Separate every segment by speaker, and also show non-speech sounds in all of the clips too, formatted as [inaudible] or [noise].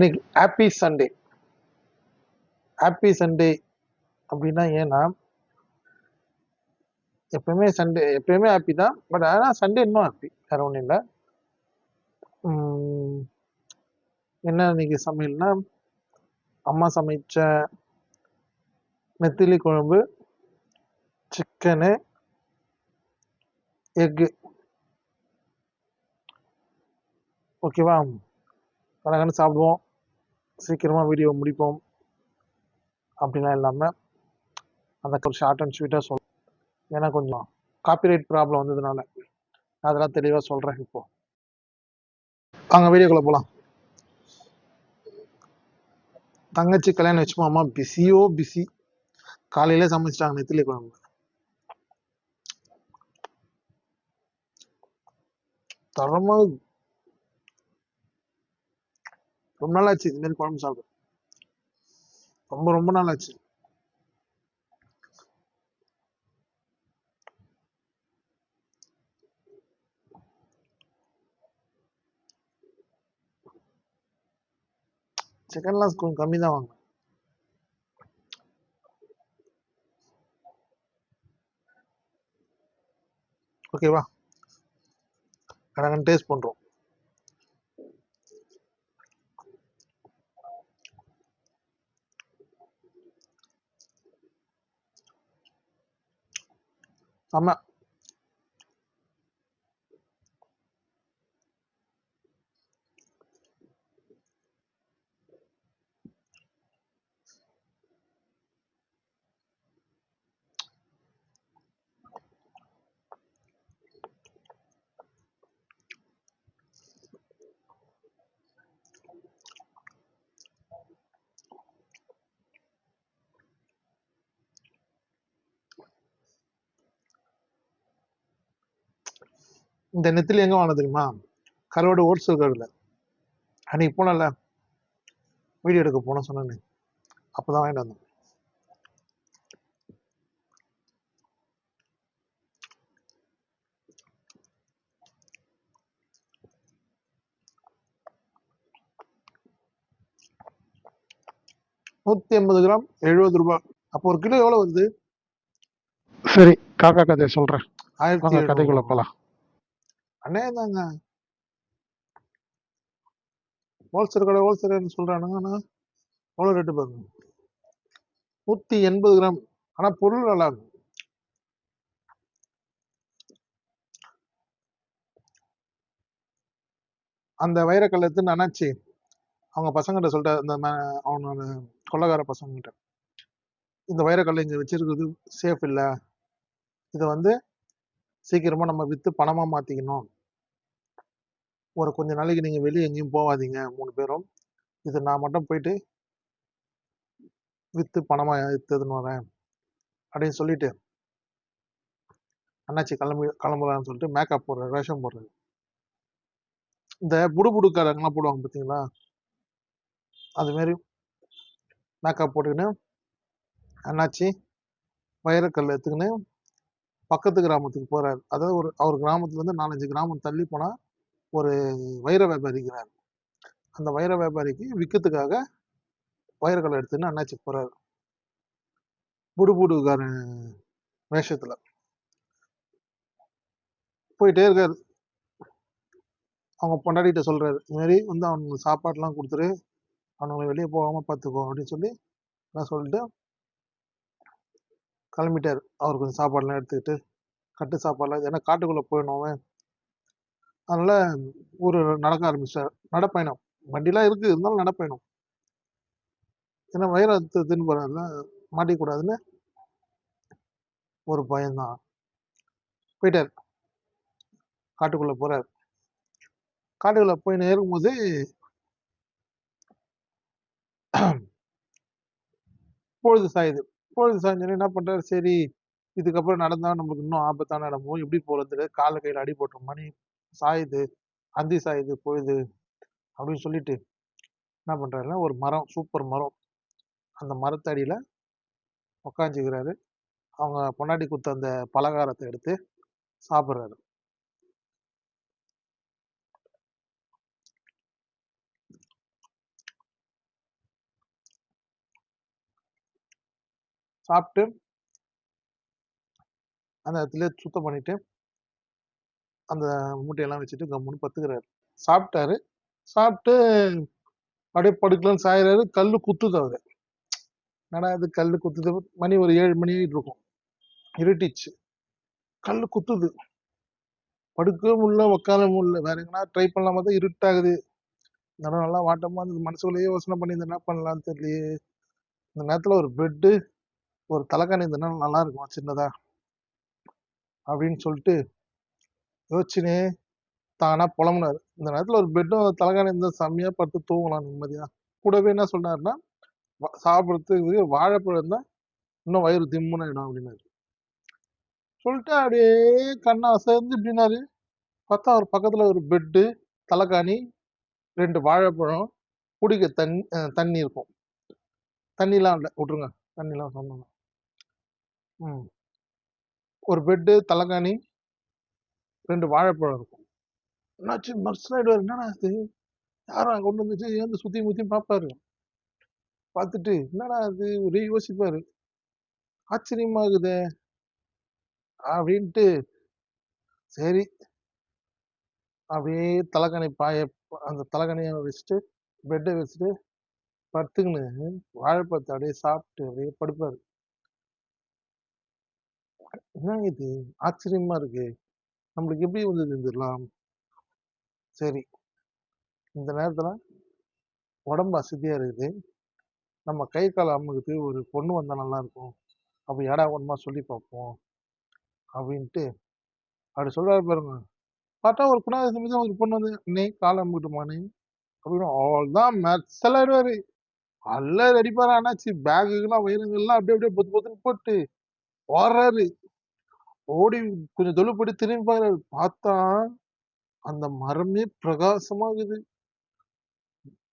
Speaker 1: இன்னைக்கு happy Sunday happy Sunday அப்படின்னா ஏன்னா எப்பயுமே சண்டே எப்பயுமே ஹாப்பி தான். பட் ஆனால் சண்டே இன்னும் ஹாப்பி வேற ஒன்றும் இல்லை. என்ன இன்னைக்கு சமையல்னா அம்மா சமைச்ச நெத்திலி குழம்பு சிக்கனு எக்கு ஓகேவா அழகான சாப்பிடுவோம். சீக்கிரமாக வீடியோ முடிப்போம். அப்படிலாம் இல்லாமல் அந்த ஒரு ஷார்ட் அண்ட் ஸ்வீட்டாக சொல் ஏன்னா கொஞ்சம் காப்பிரைட் ப்ராப்ளம் வந்ததுனால அதெல்லாம் தெளிவாக சொல்கிறேன் இப்போ. அங்கே வீடியோக்குள்ளே போகலாம் தங்கச்சி கல்யாணம் வச்சுமா அம்மா பிஸியோ பிஸி காலையில சமைச்சிட்டாங்க நெத்திலி குழம்பு. தரமாக ரொம்ப நாள் ஆச்சு இந்த மாதிரி குழம்பு சாப்பிடு. ரொம்ப ரொம்ப நாள் ஆச்சு சிக்கன்லாம் கொஞ்சம் கம்மி தான் வாங்க. ஓகேவா கடகன் டேஸ்ட் பண்றோம். I'm not இந்த நெத்திலி எங்க வாங்க தெரியுமா? கருவாடு ஓட்ஸ் இருக்கிறதுல அன்னைக்கு போனல வீடியோ எடுக்க போன சொன்னேன்னு. அப்பதான் வாங்கிட்டு வந்தேன். நூத்தி ஐம்பது கிராம் எழுபது ரூபாய் அப்போ ஒரு கிலோ எவ்வளவு வருது? சரி காக்கா கதையை சொல்றேன். ஆயிரத்தி கதைக்குள்ள போலாம். அண்ணே தாங்க ஹோல்சேல் கடை ஹோல்சேல் சொல்கிறானுங்க ஆனா எவ்வளவு ரேட்டு பாருங்க. நூத்தி எண்பது கிராம். ஆனா பொருள் நல்லா இருக்கும் அந்த வைரக்கல் எடுத்து அண்ணாச்சி அவங்க பசங்கிட்ட சொல்லிட்ட அந்த அவனோட கொள்ளக்கார பசங்கிட்ட. இந்த வைரக்கல்லை இங்க வச்சிருக்கிறது சேஃப் இல்லை. இதை வந்து சீக்கிரமா நம்ம வித்து பணமா மாத்திக்கணும். ஒரு கொஞ்ச நாளைக்கு நீங்க வெளியே எங்கேயும் போகாதீங்க மூணு பேரும். இது நான் மட்டும் போயிட்டு வித்து பணமா எடுத்துன்னு வரேன். அப்படின்னு சொல்லிட்டு அண்ணாச்சி கிளம்பி கிளம்புறான்னு சொல்லிட்டு மேக்கப் போடுறாரு ரேஷன் போடுறாரு இந்த புடு புடுக்காரங்கெல்லாம் போடுவாங்க பார்த்தீங்களா அதுமாரி மேக்கப் போட்டுக்கின்னு அண்ணாச்சி வைரக்கல் எடுத்துக்கின்னு பக்கத்து கிராமத்துக்கு போகிறார் அதாவது ஒரு அவர் கிராமத்துலேருந்து நாலஞ்சு கிராமம் தள்ளி போனால் ஒரு வைர வியாபாரிக்கிறார் அந்த வைர வியாபாரிக்கு விற்கிறதுக்காக வைரக்கல் எடுத்துன்னு அண்ணாச்சி போறாரு. புடுபுடுக்காரன் வேஷத்துல. போயிட்டே இருக்காரு. அவங்க பொண்டாடிட்ட சொல்றாரு இது மாதிரி வந்து அவனுக்கு சாப்பாடுலாம் கொடுத்துரு. அவனுங்களை வெளியே போகாமல் பார்த்துக்கோ அப்படின்னு சொல்லி நான் சொல்லிட்டு கிளம்பிட்டார். அவர் கொஞ்சம் சாப்பாடுலாம் எடுத்துக்கிட்டு கட்டு சாப்பாடுலாம் ஏன்னா காட்டுக்குள்ளே போயிடும் அவன். அதனால் ஒரு நடக்க ஆரம்பிச்சார். நடப்பயணம். வண்டிலாம் இருக்குது இருந்தாலும் நடப்பயணம். ஏன்னா வயிறு தின்னு போறாருல மாட்டிக்கூடாதுன்னு ஒரு பயம்தான். போயிட்டார். காட்டுக்குள்ளே போகிறார் காட்டுக்குள்ளே போய் நேரும்போது [clears throat] பொழுது சாயுது. பொழுது சாய்ஞ்சோன்னு என்ன பண்றாரு? சரி இதுக்கப்புறம் நடந்தா நம்மளுக்கு இன்னும் ஆபத்தான இடமோ எப்படி போறது கால கையில அடி போட்டோம் மணி சாயுது அந்தி சாயுது பொழுது அப்படின்னு சொல்லிட்டு என்ன பண்றாருன்னா ஒரு மரம் சூப்பர் மரம். அந்த மரத்தடியில உக்காஞ்சிக்கிறாரு அவங்க பொன்னாடி குத்த அந்த பலகாரத்தை எடுத்து சாப்பிட்றாரு. சாப்பிட்டு அந்த இடத்துல சுத்தம் பண்ணிட்டு அந்த மூட்டையெல்லாம் வச்சுட்டு கம்முன்னு பத்துக்கிறாரு சாப்பிட்டாரு. சாப்பிட்டு அப்படியே படுக்கலன்னு சாயிறாரு. கல்லு குத்துது அவரு. என்னடா இது கல்லு குத்துது? மணி ஒரு ஏழு மணி இருக்கும். இருட்டிச்சு. கல்லு குத்துது. படுக்கவும் முடியல உட்கார முடியல. வேற எங்கன்னா ட்ரை பண்ணலாமா தான் இருட்டாகுது. இந்த நல்லா வாட்டமா இருந்தது. மனசுக்குள்ளேயே யோசனை பண்ணி இந்த என்ன பண்ணலாம்னு தெரியலையே. இந்த நேரத்துல ஒரு பெட்டு ஒரு தலைக்காணி இந்த நல்லா இருக்கும் சின்னதா. அப்படின்னு சொல்லிட்டு யோசிச்சுனே தானா புலம்புனாரு. இந்த நேரத்துல ஒரு பெட்டும் தலைக்காணி இருந்தால் செம்மையா படுத்து தூங்கலாம் நிம்மதியா. கூடவே என்ன சொன்னாருன்னா சாப்பிட்றதுக்கு வாழைப்பழம் இருந்தால் இன்னும் வயிறு திம்முன்னு ஆயிடும் அப்படின்னாரு. சொல்லிட்டு அப்படியே கண்ணை அசைந்து இப்படின்னாரு. பார்த்தா அவர் பக்கத்துல ஒரு பெட்டு தலைக்காணி ரெண்டு வாழைப்பழம் குடிக்க தண்ணி தண்ணி இருக்கும். தண்ணிலாம் இல்லை விட்ருங்க தண்ணிலாம் சொன்னோம் ம். ஒரு பெட்டு தலைகாணி ரெண்டு வாழைப்பழம் இருக்கும். என்னாச்சு? மர்சன் ஆயிடுவாரு என்னடா இது? யாரும் கொண்டு வந்துச்சு ஏந்து சுத்தி முத்தியும் பார்ப்பாரு பார்த்துட்டு என்னடா இது? ஒரே யோசிப்பாரு. ஆச்சரியமா இருக்குதே அப்படின்ட்டு சரி. அப்படியே தலைகணி பாய அந்த தலைகணியை வச்சுட்டு பெட்டை வச்சுட்டு படுத்துக்கின்னு வாழைப்பழத்தை அப்படியே சாப்பிட்டு அப்படியே படுப்பாரு. என்ன இது? ஆச்சரியமா இருக்கு. நம்மளுக்கு எப்படி வந்து தெரிஞ்சிடலாம் சரி. இந்த நேரத்தில் உடம்பு அசதியா இருக்குது. நம்ம கை கால் அம்முக்கு ஒரு பொண்ணு வந்தா நல்லா இருக்கும். அப்ப ஏடா ஒன்றுமா சொல்லி பார்ப்போம். அப்படின்ட்டு அப்படி சொல்றாரு பாருங்க. பார்த்தா ஒரு குணாத சமயத்தில் ஒரு பொண்ணு வந்து நீ கால் அமுக்கிட்டுமானே அப்படின்னு அவள் தான் மெர்சலாயிடுவாரு அல்ல அடிப்பாரு. ஆனாச்சு பேகுக்கெல்லாம் வயிறுங்கள்லாம் அப்படியே அப்படியே பொத்து பொத்துன்னு போட்டு ஓடுறாரு. ஓடி கொஞ்சம் தொழில் போட்டு திரும்பி பாரு பார்த்தா அந்த மரமே பிரகாசமாகுது.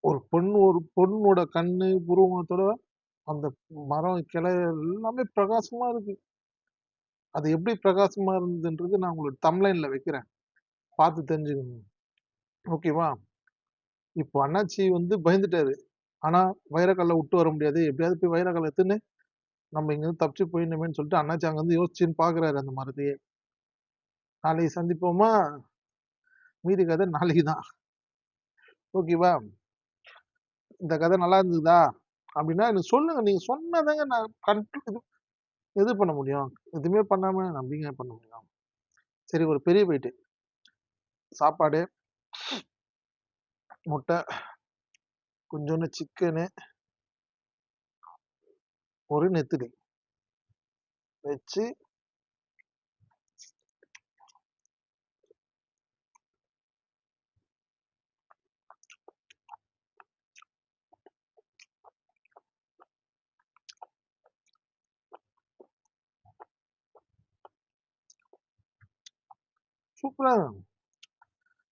Speaker 1: ஒரு பொண்ணு ஒரு பொண்ணோட கண்ணு புருவத்தோட அந்த மரம் கிளை எல்லாமே பிரகாசமா இருக்கு. அது எப்படி பிரகாசமா இருந்ததுன்றது நான் உங்களுக்கு தம்லைன்ல வைக்கிறேன். பார்த்து தெரிஞ்சுக்கணும் ஓகேவா இப்போ அண்ணாச்சி வந்து பயந்துட்டாரு. ஆனா வைரக்கல்ல விட்டு வர முடியாது. எப்படியாவது போய் வைரக்கல்ல எடுத்துன்னு நம்ம இங்கிருந்து தப்பிச்சு போயிடணுமேனு சொல்லிட்டு அண்ணாச்சி அங்கே வந்து யோசிச்சுன்னு பார்க்குறாரு அந்த மரத்தையே. நாளைக்கு சந்திப்போமா? மீதி கதை நாளைக்கு தான். ஓகேவா இந்த கதை நல்லா இருந்ததா? அப்படின்னா எனக்கு சொல்லுங்க. நீங்க சொன்னதாங்க நான் கண்ட்ரோ இது பண்ண முடியும்? எதுவுமே பண்ணாம நம்பிங்க பண்ண முடியும்? சரி ஒரு பெரிய போயிட்டு. சாப்பாடு முட்டை கொஞ்சோண்டு சிக்கனு ஒரு நெத்திலி வச்சு சூப்பரா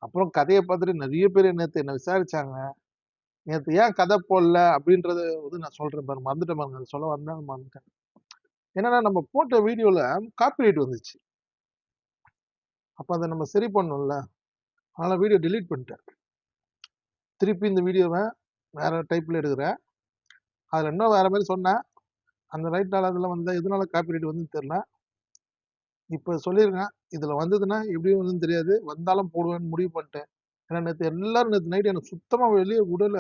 Speaker 1: அப்புறம் கதையை பார்த்துட்டு நிறைய பேர் என்னத்தை என்ன விசாரிச்சாங்க? நேற்று ஏன் கதை போடல அப்படின்றத வந்து நான் சொல்றேன் பாருங்க. மறந்துட்டேன் பாருங்க. சொல்ல வந்தேன் மறந்துட்டேன். என்னன்னா நம்ம போட்ட வீடியோவில் காப்பிரைட் வந்துச்சு. அப்போ அதை நம்ம சரி பண்ணோம்ல. அதனால் வீடியோ டெலீட் பண்ணிட்டேன். திருப்பி இந்த வீடியோவை வேற டைப்பில் எடுக்கிறேன். அதில் இன்னும் வேற மாதிரி சொன்னேன். அந்த ரைட்டால் அதில் அதுல வந்த எதனால காப்பிரைட் வந்து தெரில இப்போ சொல்லியிருக்கேன். இதில் வந்ததுன்னா எப்படி வந்து தெரியாது. வந்தாலும் போடுவேன்னு முடிவு பண்ணிட்டேன். ஏன்னா நேற்று எல்லாரும் நேற்று நைட் எனக்கு சுத்தமாக வெளியே விடல.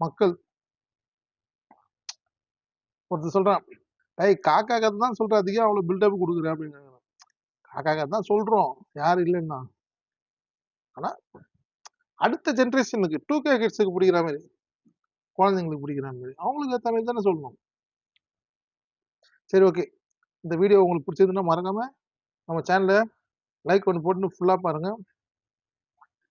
Speaker 1: மக்கள். ஒருத்தர் சொல்கிறான் ஏய் காக்கா கதை தான் சொல்கிற அதிகம் அவ்வளோ பில்டப் கொடுக்குறேன் அப்படின்னு காக்கா கதை தான் சொல்கிறோம் யார் இல்லைன்னா. ஆனால் அடுத்த ஜென்ரேஷனுக்கு டூ கே கிட்ஸுக்கு பிடிக்கிற மாதிரி குழந்தைங்களுக்கு பிடிக்கிற மாதிரி அவங்களுக்கு ஏற்ற மாதிரி தானே சொல்லணும். சரி ஓகே இந்த வீடியோ உங்களுக்கு பிடிச்சதுன்னா மறக்காமல் நம்ம சேனலை லைக் பண்ணி போட்டு ஃபுல்லாக பாருங்கள்